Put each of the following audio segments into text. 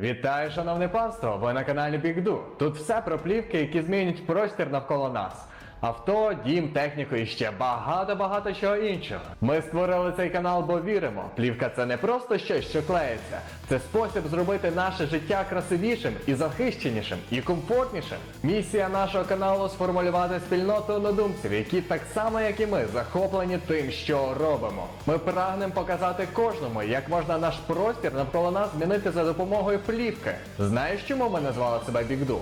Вітаю, шановне панство! Ви на каналі Бігду. Тут все про плівки, які змінюють простір навколо нас. Авто, дім, техніку і ще багато-багато чого іншого. Ми створили цей канал, бо віримо. Плівка це не просто щось, що клеїться. Це спосіб зробити наше життя красивішим і захищенішим, і комфортнішим. Місія нашого каналу сформулювати спільноту однодумців, які так само, як і ми, захоплені тим, що робимо. Ми прагнемо показати кожному, як можна наш простір навколо нас змінити за допомогою плівки. Знаєш, чому ми назвали себе Бігду?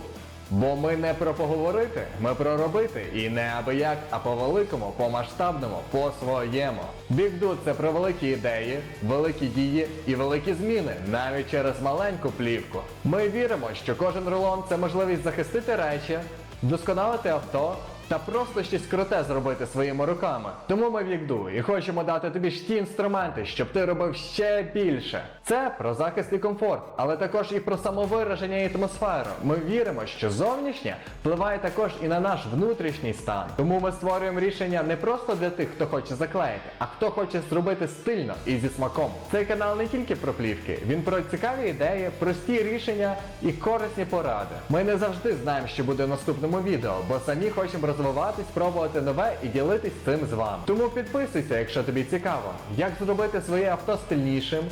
Бо ми не про поговорити, ми про робити. І не аби як, а по великому, по масштабному, по своєму. Бігду це про великі ідеї, великі дії і великі зміни, навіть через маленьку плівку. Ми віримо, що кожен рулон це можливість захистити речі, вдосконалити авто. Та просто щось круте зробити своїми руками. Тому ми в Вікду і хочемо дати тобі ж ті інструменти, щоб ти робив ще більше. Це про захист і комфорт, але також і про самовираження і атмосферу. Ми віримо, що зовнішнє впливає також і на наш внутрішній стан. Тому ми створюємо рішення не просто для тих, хто хоче заклеїти, а хто хоче зробити стильно і зі смаком. Цей канал не тільки про плівки, він про цікаві ідеї, прості рішення і корисні поради. Ми не завжди знаємо, що буде в наступному відео, бо самі хочемо розвиватись, пробувати нове і ділитись цим з вами. Тому підписуйся, якщо тобі цікаво, як зробити своє авто стильнішим,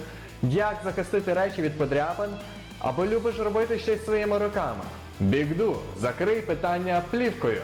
як захистити речі від подряпин, або любиш робити щось своїми руками. Бігду, закрий питання плівкою.